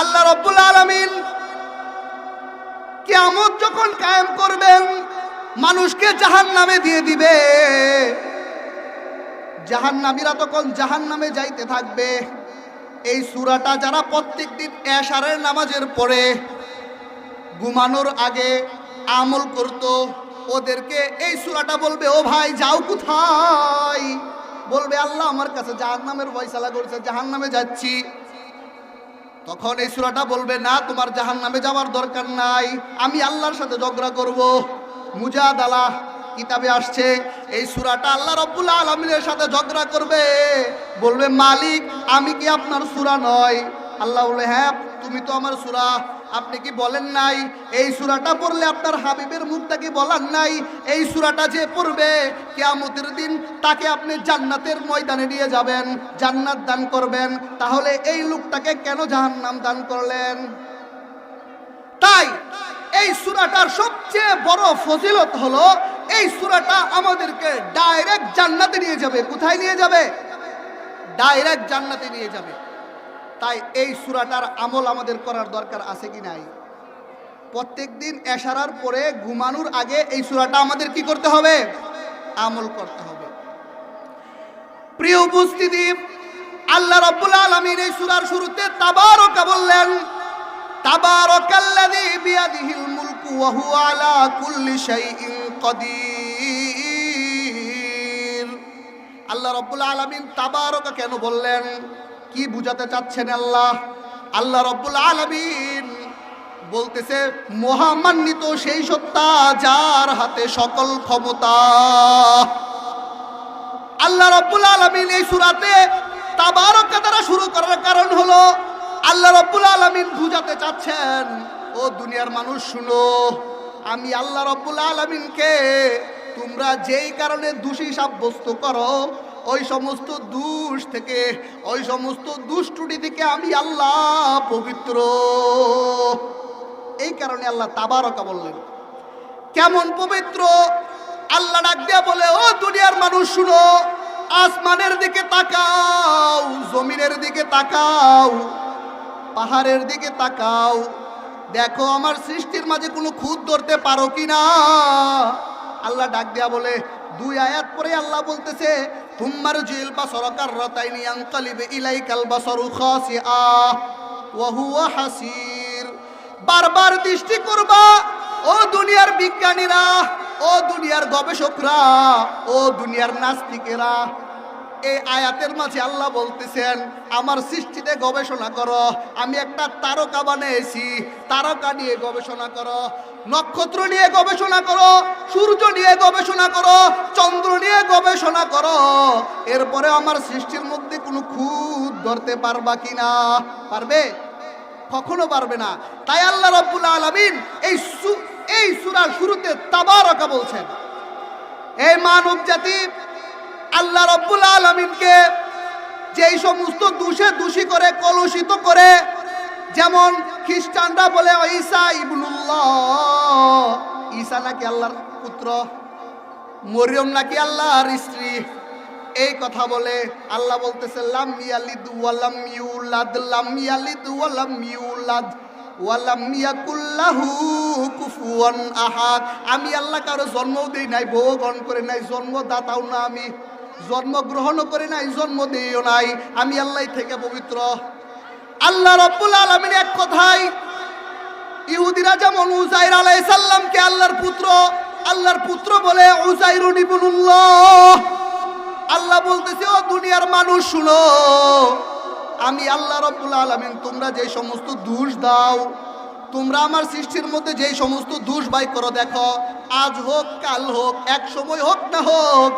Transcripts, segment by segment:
আল্লাহ রব্বুল আলমিন কিয়ামত যখন কায়েম করবেন, মানুষকে জাহান নামে দিয়ে দিবে। জাহান নামীরা তখন জাহান নামে যাইতে থাকবে। এই সুরাটা যারা প্রত্যেক দিন এশারের নামাজের পরে ঘুমানোর আগে আমল করত, ওদেরকে এই সুরাটা বলবে, ও ভাই, যাও কোথায়? বলবে, আল্লাহ আমার কাছে জাহান নামের ফয়সালা করছে জাহান নামে যাচ্ছি। তখন এই সুরাটা বলবে, না, তোমার জাহান নামে যাওয়ার দরকার নাই। আমি আল্লাহর সাথে ঝগড়া করব। মুজাদ আলাহ কিতাবে আসছে, এই সুরাটা আল্লাহ রব্বুল আলমিনের সাথে ঝগড়া করবে। বলবে, মালিক, আমি কি আপনার সুরা নয়? আল্লাহ বলে হ্যাঁ তুমি তো আমার সুরা আপনি কি বলেন নাই? এই সুরাটা পড়লে আপনার হাবিবের মুখটা কি বলার নাই? এই সুরাটা যে পড়বে, কেয়ামতের দিন তাকে আপনি জান্নাতের ময়দানে নিয়ে যাবেন, জান্নাত দান করবেন। তাহলে এই লোকটাকে কেন জাহান্নাম দান করলেন? তাই এই সুরাটার সবচেয়ে বড় ফজিলত হলো, এই সুরাটা আমাদেরকে ডাইরেক্ট জান্নাতে নিয়ে যাবে। কোথায় নিয়ে যাবে? ডাইরেক্ট জান্নাতে নিয়ে যাবে। তাই এই সুরাটার আমল আমাদের করার দরকার আছে কি নাই? প্রত্যেক দিন এশারার পরে ঘুমানোর আগে এই সুরাটা আমাদের কি করতে হবে? আমল করতে হবে। প্রিয় উপস্থিতি, আল্লাহ রাব্বুল আলামিন এই সূরার শুরুতে তাবারকা বললেন, তাবারাকাল্লাযী বিয়াদিহিল মুলকু ওয়া হুয়া আলা কুল্লি শাইইন কাদির। আল্লাহ রাব্বুল আলামিন তাবারকা কেন বললেন? কি বুঝাতে চাচ্ছেন আল্লাহ? আল্লাহ রাব্বুল আলামিন বলতেছে, মহামান্বিত সেই সত্তা যার হাতে সকল ক্ষমতা। আল্লাহ রব্বুল আলমিন এই সুরাতে দ্বারা শুরু করার কারণ হলো, আল্লাহ রব্বুল আলমিন বুঝাতে চাচ্ছেন, ও দুনিয়ার মানুষ, শুনো, আমি আল্লাহ রব্বুল আলমিনকে তোমরা যেই কারণে দোষী সাব্যস্ত করো ওই সমস্ত দুষ থেকে, ওই সমস্ত দুষ্টুটি থেকে আমি আল্লাহ পবিত্র। এই কারণে আল্লাহ তাবারকা বললেন, কেমন পবিত্র? আল্লাহ ডাক দিয়া বলে, ও দুনিয়ার মানুষ, শুনো, আসমানের দিকে তাকাও, জমিনের দিকে তাকাও, পাহাড়ের দিকে তাকাও। দেখো, আমার সৃষ্টির মাঝে কোনো খুদ ধরতে পারো কি না? আল্লাহ ডাক দিয়া বলে, দুই আয়াত পরে আল্লাহ বলতেছে তুম্মার জিল বা সরকার রতাইনি আঙ্কালিবে ইলাইকাল বাসরু খাসিআ ওয়া হুয়া হাসির বারবার দৃষ্টি করবা, ও দুনিয়ার বিজ্ঞানীরা, ও দুনিয়ার গবেষকরা, ও দুনিয়ার নাস্তিকেরা এই আয়াতের মাঝে আল্লাহ বলতেছেন, আমার সৃষ্টিতে গবেষণা করো, আমি একটা তারকা বানিয়েছি, তারকা নিয়ে গবেষণা করো, নক্ষত্র নিয়ে গবেষণা করো, সূর্য নিয়ে গবেষণা করো, চন্দ্র নিয়ে গবেষণা করো, এরপরে আমার সৃষ্টির মধ্যে কোনো খুদ ধরতে পারবা কিনা পারবে? কখনো পারবে না। তাই আল্লাহ রব্বুল আলমিন এই এই সুরার শুরুতে তাবারকা বলছেন। এই মানব জাতি আল্লাহ রব্বুল আলমিনকে যেই সমস্ত দোষে দোষী করে, কলুষিত করে, যেমন খ্রিস্টানরা বলে, ঈসা ইবনুল্লাহ। ঈসা নাকি আল্লাহর পুত্র, মরিয়ম নাকি আল্লাহর স্ত্রী। এই কথা বলে আল্লাহ বলতেছে, লাম ইয়ালিদ ওয়ালাম ইউলাদ, লাম ইয়ালিদ ওয়ালাম ইউলাদ, ওয়ালাম ইয়াকুল্লাহু কুফুয়ান আহাদ। আমি আল্লাহ কারও জন্মও দেই নাই, বউ গণ করে নাই, জন্মদাতাও না আমি। জন্মগ্রহণও করে নাই, জন্ম দিও নাই। আমি আল্লাহ থেকে পবিত্র। আল্লাহ রব্বুল আলমিন এক কথায়, ইহুদিরা যেমন উজাইর আলাই সাল্লামকে আল্লাহর পুত্র আল্লাহর পুত্র বলে ইবনুল্লাহ। আল্লাহ বলতেছে, ও দুনিয়ার মানুষ, শুনো, আমি আল্লাহ রব্বুল আলমিন, তোমরা যে সমস্ত দোষ দাও তোমরা আমার সৃষ্টির মধ্যে যেই সমস্ত দোষ বাই করো, দেখো, আজ হোক, কাল হোক, এক সময় হোক না হোক,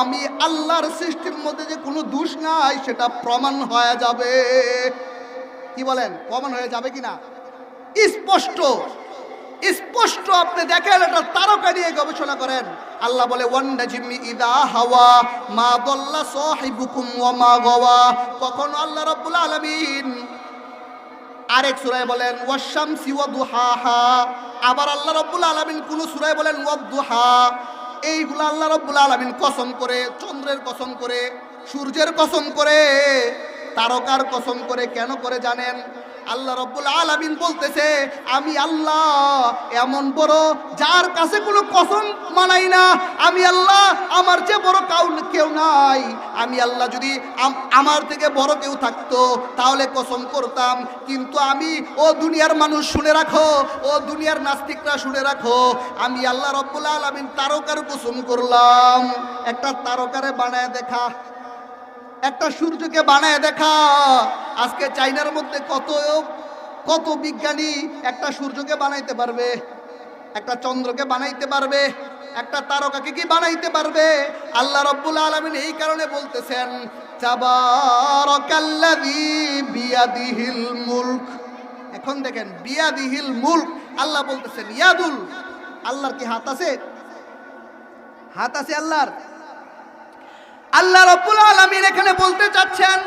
আমি আল্লাহর সৃষ্টির মধ্যে যে কোনো দোষ নাই, সেটা প্রমাণ হয়ে যাবে। কি বলেন? প্রমাণ হয়ে যাবে কি না স্পষ্ট। স্পষ্ট আপনি দেখেন এটা তারকা নিয়ে গবেষণা করেন। আল্লাহ বলে ইদা হাওয়া, মা দল্লা সাহিবুকুম ওয়া মা কখন আল্লাহ রাব্বুল আলামিন আরেক সুরায় বলেন ওয়াশাম ওয়া দুহাহা আবার আল্লাহ রাব্বুল আলামিন কোন সুরায় বলেন ওয়াদুহা এইগুলো আল্লাহ রাব্বুল আলামিন কসম করে, চন্দ্রের কসম করে, সূর্যের কসম করে, তারকার কসম করে কেন করে জানেন? আল্লাহ রব্বুল আলামিন বলতেছে, আমি আল্লাহ, এমন বড় যার কাছে কোনো কসম মানাই না। আমি আল্লাহ, আমার চেয়ে বড় কাউ কেউ নাই। আমি আল্লাহ যদি আম- আমার থেকে বড় কেউ থাকতো, তাহলে কসম করতাম। কিন্তু আমি, ও দুনিয়ার মানুষ শুনে রাখো, ও দুনিয়ার নাস্তিকরা শুনে রাখো, আমি আল্লাহ রব্বুল আলামিন তারকার কসম করলাম। একটা তারকারে বানায় দেখা। একটা সূর্যকে বানায় দেখা। আজকে চাইনার মধ্যে কত কত বিজ্ঞানী একটা সূর্যকে বানাইতে পারবে, একটা চন্দ্রকে বানাইতে পারবে, একটা তারকাকে কি বানাইতে পারবে? আল্লাহ রব্বুল আলামিন এই কারণে বলতেছেন মুলক। এখন দেখেন, বিয়াদিহিল মুলক, আল্লাহ বলতেছেন, ইয়াদুল, আল্লাহর কি হাত আছে? হাত আছে আল্লাহর। আল্লাহ রব্বুল আলামিন এখানে বলতে চাচ্ছেন,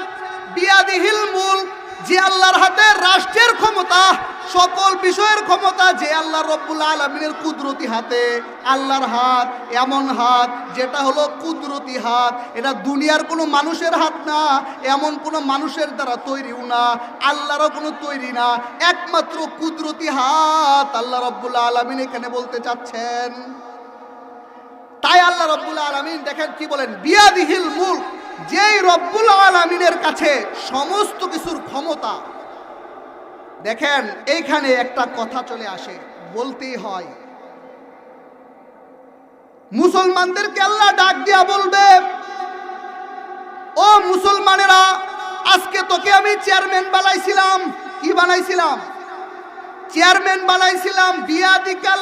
বিয়াদিহিল মূল, যে আল্লাহর হাতে রাষ্ট্রের ক্ষমতা, সকল বিষয়ের ক্ষমতা যে আল্লাহ রব্বুল আলমিনের কুদরতি হাতে, আল্লাহর হাত, এমন হাত যেটা হলো কুদরতি হাত। এটা দুনিয়ার কোনো মানুষের হাত না, এমন কোনো মানুষের দ্বারা তৈরিও না, আল্লাহরও কোনো তৈরি না। একমাত্র কুদরতি হাত আল্লাহ রব্বুল আলমিন এখানে বলতে চাচ্ছেন। তাই আল্লাহ রব্বুল আলমিন দেখেন কি বলেন, বিয়াদিহিল মুল্ক যেই রব্বুল আলমিনের কাছে সমস্ত কিছুর ক্ষমতা। দেখেন, এইখানে একটা কথা চলে আসে, বলতেই হয়। মুসলমানদেরকে আল্লাহ ডাক দিয়া বলবে, ও মুসলমানেরা, আজকে তোকে আমি চেয়ারম্যান বানাইছিলাম। কি বানাইছিলাম? চেয়ারম্যান বানাইছিলাম বিয়াদিকাল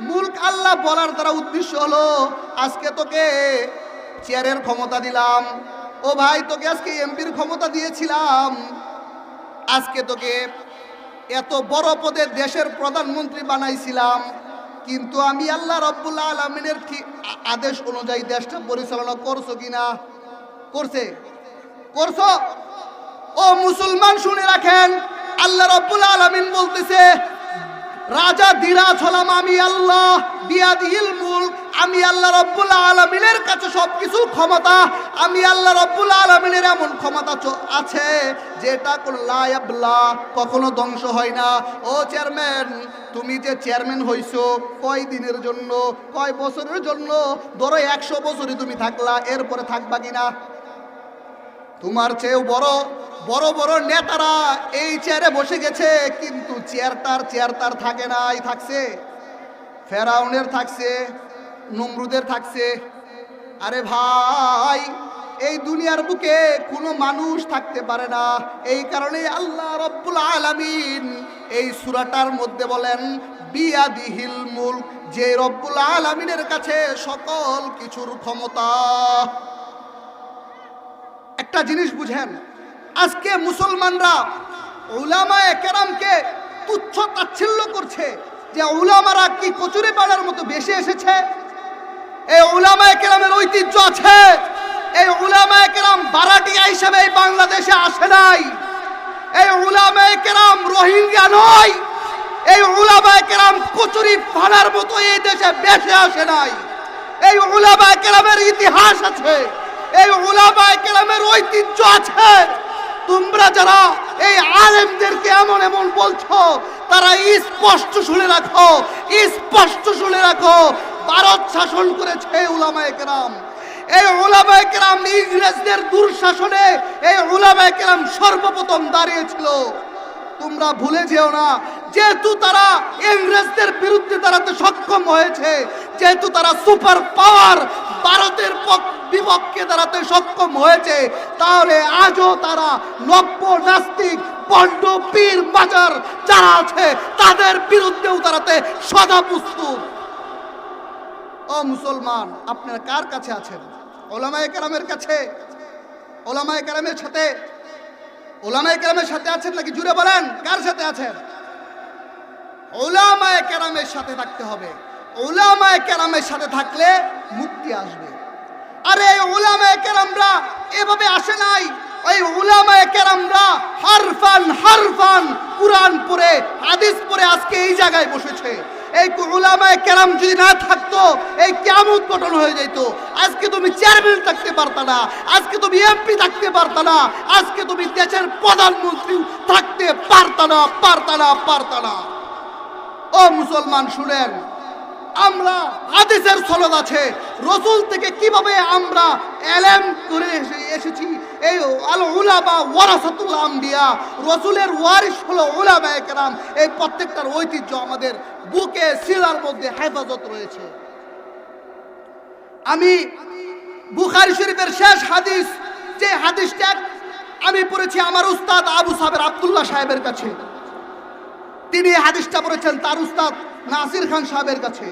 মুলক আল্লাহ বলার দ্বারা উদ্দেশ্য হলো, আজকে তোকে চেয়ারের ক্ষমতা দিলাম। ও ভাই, তোকে আজকে এমপির ক্ষমতা দিয়েছিলাম। আজকে তোকে এত বড় পদে দেশের প্রধানমন্ত্রী বানাইছিলাম। কিন্তু আমি আল্লাহ রব্বুল আলমিনের ঠিক আদেশ অনুযায়ী দেশটা পরিচালনা করছ কিনা? করছে। করছ? ও মুসলমান শুনে রাখেন, আল্লাহ রব্বুল আলামিন বলতেছে রাজা দিরাজ হলাম আমি আল্লাহ বিয়াদিল মুলক। আমি আল্লাহ রব্বুল আলমিনের কাছে সব কিছু ক্ষমতা। আমি আল্লাহ রব্বুল আলমিনের এমন ক্ষমতা আছে যেটা লায়াবলা কখনো ধ্বংস হয় না। ও চেয়ারম্যান, তুমি যে চেয়ারম্যান হইছো, কয় দিনের জন্য, কয় বছরের জন্য? ধরো একশো বছরই তুমি থাকলা, এরপরে থাকবা কিনা? তোমার চেয়েও বড় বড় বড় নেতারা এই চেয়ারে বসে গেছে, কিন্তু চেয়ারটার চেয়ার তার থাকে নাই থাকছে। ফেরাউনের থাকছে, নমরুদের থাকছে। আরে ভাই, এই দুনিয়ার বুকে কোনো মানুষ থাকতে পারে না। এই কারণে আল্লাহ রব্বুল আলামিন এই সুরাটার মধ্যে বলেন, বিয়াদিহিল মুলক, যে রব্বুল আলামিনের কাছে সকল কিছুর ক্ষমতা। একটা জিনিস বুঝেন। আজকে মুসলমানরা উলামায়ে কেরামকে তুচ্ছ তাচ্ছিল্য করছে যে উলামারা কি কচুরি পাড়ার মতো বেশি এসেছে? এই উলামায়ে কেরামের ঐতিহ্য আছে। এই উলামায়ে কেরাম বারাটিয়া হিসেবে এই বাংলাদেশে আসে নাই। এই উলামায়ে কেরাম রোহিঙ্গা নয়। এই উলামায়ে কেরাম কচুরি পাড়ার মতো এই দেশে বেশি আসে নাই। এই উলামায়ে কেরামের ইতিহাস আছে। এই উলামায়ে কেরামের ঐতিহ্য আছে। তোমরা যারা এই আলেমদেরকে এমন এমন বলছো, তারা স্পষ্ট শুনে রাখো, স্পষ্ট শুনে রাখো। ভারত শাসন করেছে উলামায়ে কেরাম। এই ওলামায়ে কেরাম ইংরেজদের দুঃশাসনে এই ওলামায়ে কেরাম সর্বপ্রথম দাঁড়িয়েছিল। তোমরা ভুলে যেও না, যেহেতু তারা ইংরেজদের বিরুদ্ধে দাঁড়াতে সক্ষম হয়েছে, যেহেতু তারা সুপার পাওয়ার ভারতের পক- বিপক্ষে দাঁড়াতে সক্ষম হয়েছে, তাহলে আজও তারা নব্য নাস্তিক পণ্ড পীর বাজার যারা আছে, তাদের বিরুদ্ধেও দাঁড়াতে সদা প্রস্তুত। ও মুসলমান, আপনারা কার কাছে আছেন? ওলামায়ে কেরামের কাছে? ওলামায়ে কেরামের সাথে? ওলামায়ে কেরামের সাথে আছেন নাকি জুড়ে বলেন, কার সাথে আছেন? ওলামায়ে কেরামের সাথে থাকতে হবে। ওলামায়ে কেরামের সাথে থাকলে মুক্তি আসবে। আরে এই কেরামরা এভাবে আসে নাই। ওই উলামায়ে কেরামরা হারফান হারফান কুরআন পড়ে, হাদিস পড়ে আজকে এই জায়গায় বসেছে। এই উলামায়ে কেরাম যদি না থাকতো, এই কেমন গঠন হয়ে যেত আজকে তুমি চেয়ারম্যান থাকতে পারত না, আজকে তুমি এমপি থাকতে পারত না, আজকে তুমি দেশের প্রধানমন্ত্রী থাকতে পারত না, পারতা না পারতা না। ও মুসলমান শুনেন আমরা হাদিসের সনদ আছে। রসুল থেকে কীভাবে আমরা এলেম করে এসে- এসেছি? এই আল উলামা ওয়ারাসাতুল আম্বিয়া। রসুলের ওয়ারিস হলো উলামা একরাম। এই প্রত্যেকটার ঐতিহ্য আমাদের বুকে, শিলার মধ্যে হেফাজত রয়েছে। আমি বুখারি শরীফের শেষ হাদিস, যে হাদিসটা আমি পড়েছি আমার উস্তাদ আবু সাহেব আবদুল্লাহ সাহেবের কাছে। তিনি হাদিসটা পড়েছেন তার উস্তাদ নাসির খান সাহেবের কাছে।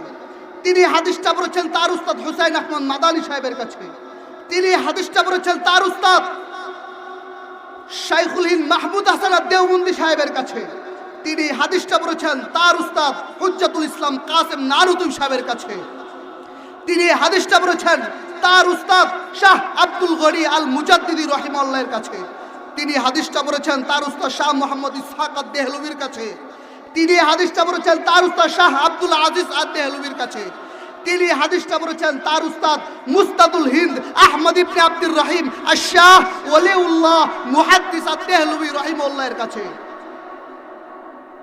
তিনি হাদিসটা পড়েছেন তার উস্তাদ হুসাইন আহমদ মাদানী সাহেবের কাছে। তিনি হাদিসটা পড়েছেন তার উস্তাদ শাইখুল হিন্দ মাহমুদ হাসান দেওবন্দি সাহেবের কাছে। তিনি হাদিসটা পড়েছেন তার উস্তাদ হুজ্জাতুল ইসলাম কাসেম নানুতুম সাহেবের কাছে। তিনি হাদিসটা পড়েছেন তার উস্তাদ শাহ আব্দুল গনি আল মুজাদ্দিদি রহিমাল্লাহের কাছে। তিনি হাদিসটা পড়েছেন তার উস্তাদ শাহ মোহাম্মদ ইসহাক দেহলুবির কাছে। তিনি হাদিসটা পড়েছেন তার উস্তাদ শাহ আব্দুল আজিজ দেহলুবির কাছে। তিনি হাদিসটা পড়েছেন তার উস্তাদ মুস্তাদুল হিন্দ আহমদ ইবনে আব্দুর রহিম আর শাহ ওলিউল্লাহ মুহাদ্দিস দেহলুবি রহিমউল্লাহের কাছে।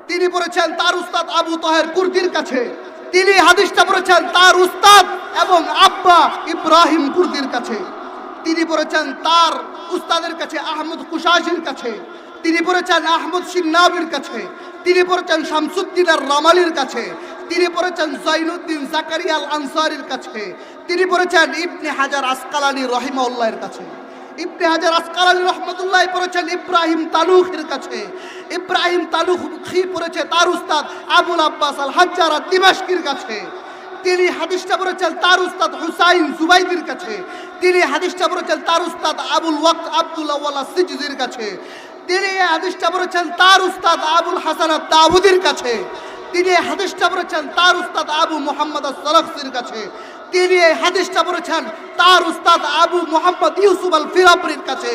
তিনি পড়েছেন তার উস্তাদ আবু তহের কুর্দির কাছে। তিনি হাদিসটা পড়েছেন তার উস্তাদ এবং আব্বা ইব্রাহিম কুর্দির কাছে। তিনি পড়েছেন তার উস্তাদের কাছে আহমদ কুশাসির কাছে। তিনি পড়েছেন আহমদ সিন্নাবির কাছে। তিনি পড়েছেন শামসুদ্দিন আর রামালির কাছে। তিনি পড়েছেন জৈনুদ্দিন জাকারিয়াল আনসারির কাছে। তিনি পড়েছেন ইবনে হাজার আসকালানি রহিমাউল্লাহের কাছে। ইবনে হাজার আসকালানি রহমতুল্লাহ পড়েছেন ইব্রাহিম তালুখের কাছে। ইব্রাহিম তালুখি পড়েছে তার উস্তাদ আবুল আব্বাস আল হাজ্জার দিমাশকির কাছে। তিনি হাদিসটা পড়েছেন তার উস্তাদ হুসাইন জুবাইদির কাছে। তিনি হাদিসটা পড়েছেন তার উস্তাদ আবুল ওয়াক্ত আব্দুল আওয়ালা সিজদির কাছে। তিনি এই হাদিসটা বলেছেন, তার উস্তাদ আবুল হাসান দাউদির কাছে। তিনি এই হাদিসটা বলেছেন, তার উস্তাদ আবু মোহাম্মদ সলফসির কাছে। তিনি এই হাদিসটা বলেছেন, তার উস্তাদ আবু মোহাম্মদ ইউসুফ আল ফিরাপরির কাছে।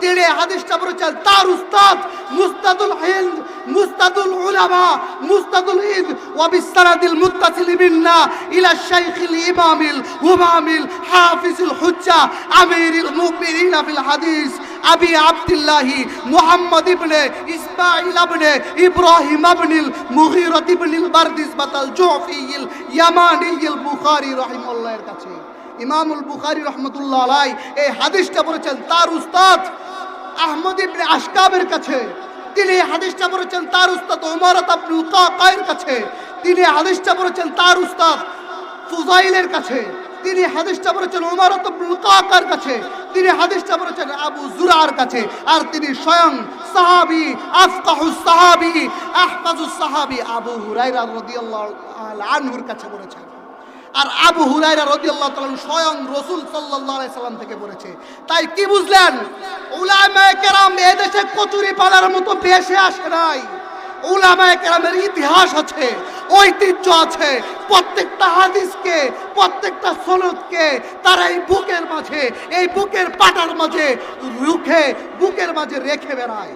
তিনি এই হাদিসটা বলেছেন, তার উস্তাদ মুস্তাদুল হিন্দ মুস্তাদুল উলামা মুস্তাদুল হিন্দ ওয়াবিসারাদিল মুত্তাসিল মিন্না ইলা শাইখিল ইমামিল হুমামিল হাফিজুল হুজ্জা আমিরুল মুমিনিন ফিল হাদিস আবি আব্দুল্লাহি মুহাম্মদ ইবনে ইসমাইল ইবনে ইব্রাহিম ইবনিল মুগীরাত ইবনিল বারদিস বাতাল জুফিল ইয়ামানিল বুখারী রাহিমাহুল্লাহর কাছে ইমামুল বুখারী রহমতুল্লাহ আলাই এই হাদিসটা বলেছেন, তার উস্তাদ আহমদ ইবনে আশকাবের কাছে, তিনি হাদিসটা বলেছেন, তার উস্তাদ ওমরাত আব্দুল কাছে, তিনি হাদিসটা বলেছেন, তার উস্তাদ ফুজাইলের কাছে, তিনি হাদিসটা বলেছেন ওমরাত আব্দুল কাকার কাছে, তিনি হাদিসটা বলেছেন, আবু জুরার কাছে, আর তিনি স্বয়ং সাহাবি আফকাহুস সাহাবি আহফাজুস সাহাবি আবু হুরাইরা রাদিয়াল্লাহু আনহুর কাছে বলেছেন। আর আবু হুরাইরা রাদিয়াল্লাহু তাআলা স্বয়ং রাসূল আলাইহি সাল্লাম থেকে পড়েছে তাই কি বুঝলেন? উলামায়ে কেরাম এদেশে কচুরি পালার মতো বেশে আসে নাই। উলামায়ে কেরামের ইতিহাস আছে, ঐতিহ্য আছে, প্রত্যেকটা হাদিসকে, প্রত্যেকটা সনদকে তারা এই বুকের মাঝে, এই বুকের পাটার মাঝে রুখে, বুকের মাঝে রেখে বেড়ায়।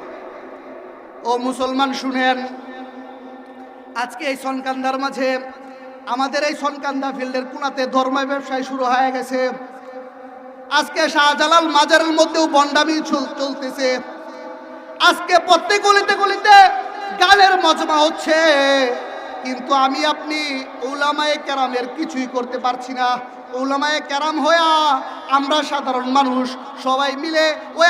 ও মুসলমান শুনেন, আজকে এই সনকান্দার মাঝে আমাদের এই সনকান্দা ফিল্ডের কোনাতে ধর্মীয় ব্যবসায় শুরু হয়ে গেছে। আজকে শাহজালাল মাজারের মধ্যেও বন্ডামি চল- চলতেছে। আজকে প্রত্যেক গলিতে গলিতে গানের মজমা হচ্ছে। কিন্তু আমি আপনি ওলামায়ে কেরামের কিছুই করতে পারছি না। ওলামায়ে কেরাম হইয়া আমরা সাধারণ মানুষ সবাই মিলে ওই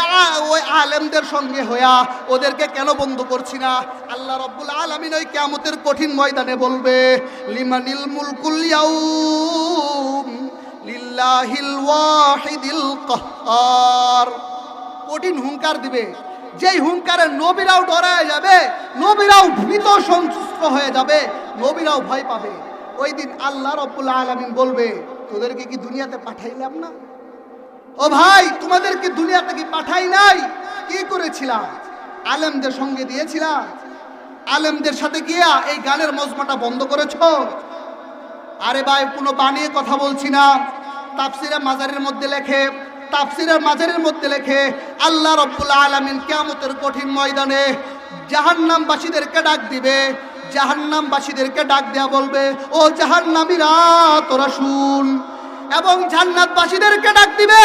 ওই আলেমদের সঙ্গে হইয়া ওদেরকে কেন বন্ধ করছি না? আল্লাহ রব্বুল আলমিন ওই কেমতের কঠিন ময়দানে বলবে, লিমানিল মুলকুল লিল্লাহিল ওয়াহিদিল কাহ্হার কঠিন হুঙ্কার দিবে। যেই হুঙ্কারে নবীরাও ডরায় যাবে, নবীরাও ভীত সন্তুষ্ট হয়ে যাবে, নবীরাও ভয় পাবে। ওই দিন আল্লাহ রব্বুল আলমিন বলবে তোদেরকে কি দুনিয়াতে পাঠাইলাম না? ও ভাই, তোমাদেরকে দুনিয়াতে কি পাঠাই নাই? কি করেছিলাম? আলেমদের সঙ্গে দিয়েছিলাম। আলেমদের সাথে গিয়া এই গানের মজমাটা বন্ধ করেছ? আরে ভাই, কোনো বানিয়ে কথা বলছি না। তাফসিরে মাজারের মধ্যে লেখে তাফসিরের মাজারের মধ্যে লেখে, আল্লাহ রব্বুল আলামিন কিয়ামতের কঠিন ময়দানে জাহান্নামবাসীদেরকে ডাক দিবে জাহান্নামবাসীদেরকে ডাক দেয়া বলবে, ও জাহান্নামীরা তোরা শুন এবং জান্নাতবাসীদেরকে ডাক দিবে।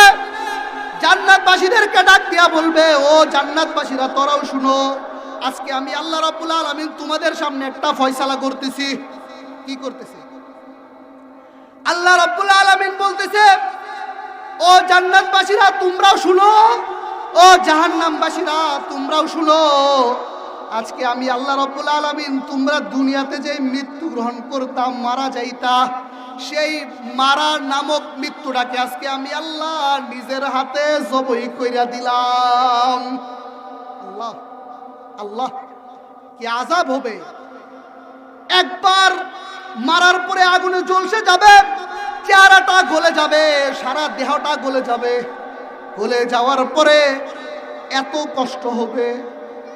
জান্নাতবাসীদেরকে ডাক দিয়া বলবে, ও জান্নাতবাসীরা, তোরাও শুনো, আজকে আমি আল্লাহ রাব্বুল আলামিন তোমাদের সামনে একটা ফয়সালা করতেছি। কি করতেছি? আল্লাহ রাব্বুল আলামিন বলতেছে, ও জান্নাতবাসীরা, তোমরাও শুনো, ও জাহান্নামবাসীরা, তোমরাও শুনো। আজকে আমি আল্লাহ রব্বুল আলামিন তোমরা দুনিয়াতে যে মৃত্যু গ্রহণ করতাম মারা যাইতা, সেই মারা নামক মৃত্যুটাকে আজকে আমি আল্লাহ নিজের হাতে জবই কইরা দিলাম। আল্লাহ আল্লাহ, কি আজাব হবে? একবার মারার পরে আগুনে জ্বলসে যাবে, চেহারাটা গলে যাবে, সারা দেহটা গলে যাবে। গলে যাওয়ার পরে এত কষ্ট হবে।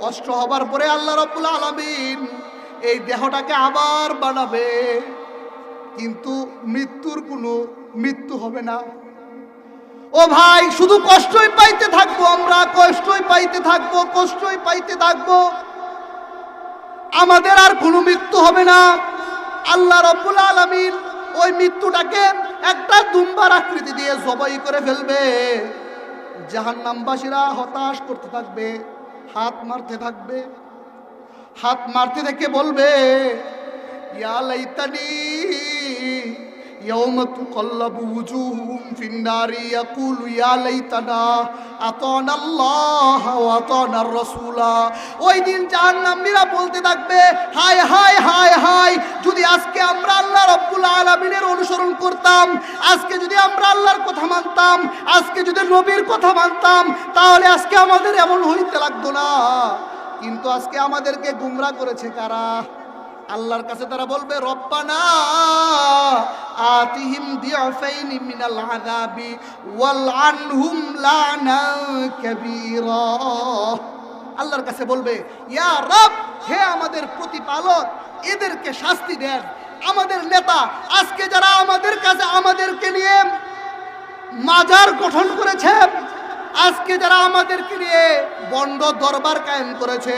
কষ্ট হবার পরে আল্লাহ রব্বুল আলামিন এই দেহটাকে আবার বানাবে। কিন্তু মৃত্যুর কোনো মৃত্যু হবে না। ও ভাই, শুধু কষ্টই পাইতে থাকব আমরা, কষ্টই পাইতে থাকব, কষ্টই পাইতে থাকব। আমাদের আর কোনো মৃত্যু হবে না। আল্লাহ রব্বুল আলামিন ওই মৃত্যুটাকে একটা দুম্বার আকৃতি দিয়ে জবাই করে ফেলবে। জাহান্নামবাসীরা হতাশ করতে থাকবে। হাত মারতে থাকবে। হাত মারতে দেখে বলবে ইয়া লাইতানি يوم تقلب وجوههم في النار يقول يا ليتنا أطعنا الله وأطعنا الرسول ওই দিন জাহান্নামীরা বলতে থাকবে হায় হায় হায় হায় যদি আজকে আমরা আল্লাহ রব্বুল আলামিনের অনুসরণ করতাম আজকে যদি আমরা আল্লাহর কথা মানতাম আজকে যদি নবীর কথা মানতাম তাহলে আজকে আমাদের এমন হইতে লাগতো না কিন্তু আজকে আমাদেরকে গুমরা করেছে কারা আল্লাহর কাছে তারা বলবে আল্লাহর কাছে বলবে, ইয়া রব, হে আমাদের প্রতিপালক, এদেরকে শাস্তি দেন। আমাদের নেতা, আজকে যারা আমাদের কাছে আমাদেরকে নিয়ে মাজার গঠন করেছে, আজকে যারা আমাদেরকে নিয়ে বন্ড দরবার কায়েম করেছে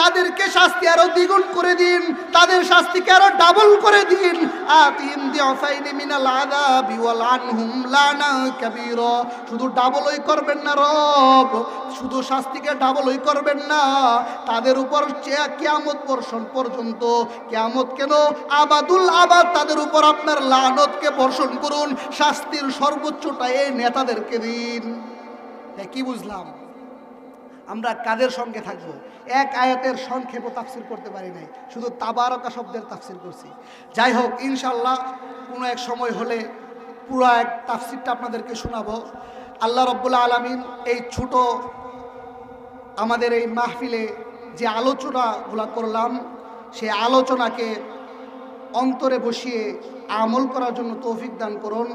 তাদেরকে শাস্তি আরও দ্বিগুণ করে দিন। তাদের শাস্তিকে আরও ডাবল করে দিন। আতিম দিয়াফাইনি মিনাল আযাবি ওয়াল আনহুম লানা কাবীরা। শুধু ডাবলই করবেন না রব, শুধু শাস্তিকে ডাবলই করবেন না। তাদের উপর কিয়ামত বর্ষণ পর্যন্ত। কিয়ামত কেন? আবাদুল আবাদ তাদের উপর আপনার লানতকে বর্ষণ করুন। শাস্তির সর্বোচ্চটা এই নেতাদেরকে দিন। এ কি বুঝলাম? আমরা কাদের সঙ্গে থাকব? এক আয়াতের সংক্ষেপ তাফসির করতে পারি নাই। শুধু তাবারকা শব্দের তাফসির করছি। যাই হোক ইনশাল্লাহ কোনো এক সময় হলে পুরো এক তাফসিরটা আপনাদেরকে শোনাবো। আল্লাহ রব্বুল্লা আলমিন এই ছোট আমাদের এই মাহফিলে যে আলোচনাগুলো করলাম, সেই আলোচনাকে অন্তরে বসিয়ে আমল করার জন্য তৌফিক দান করুন।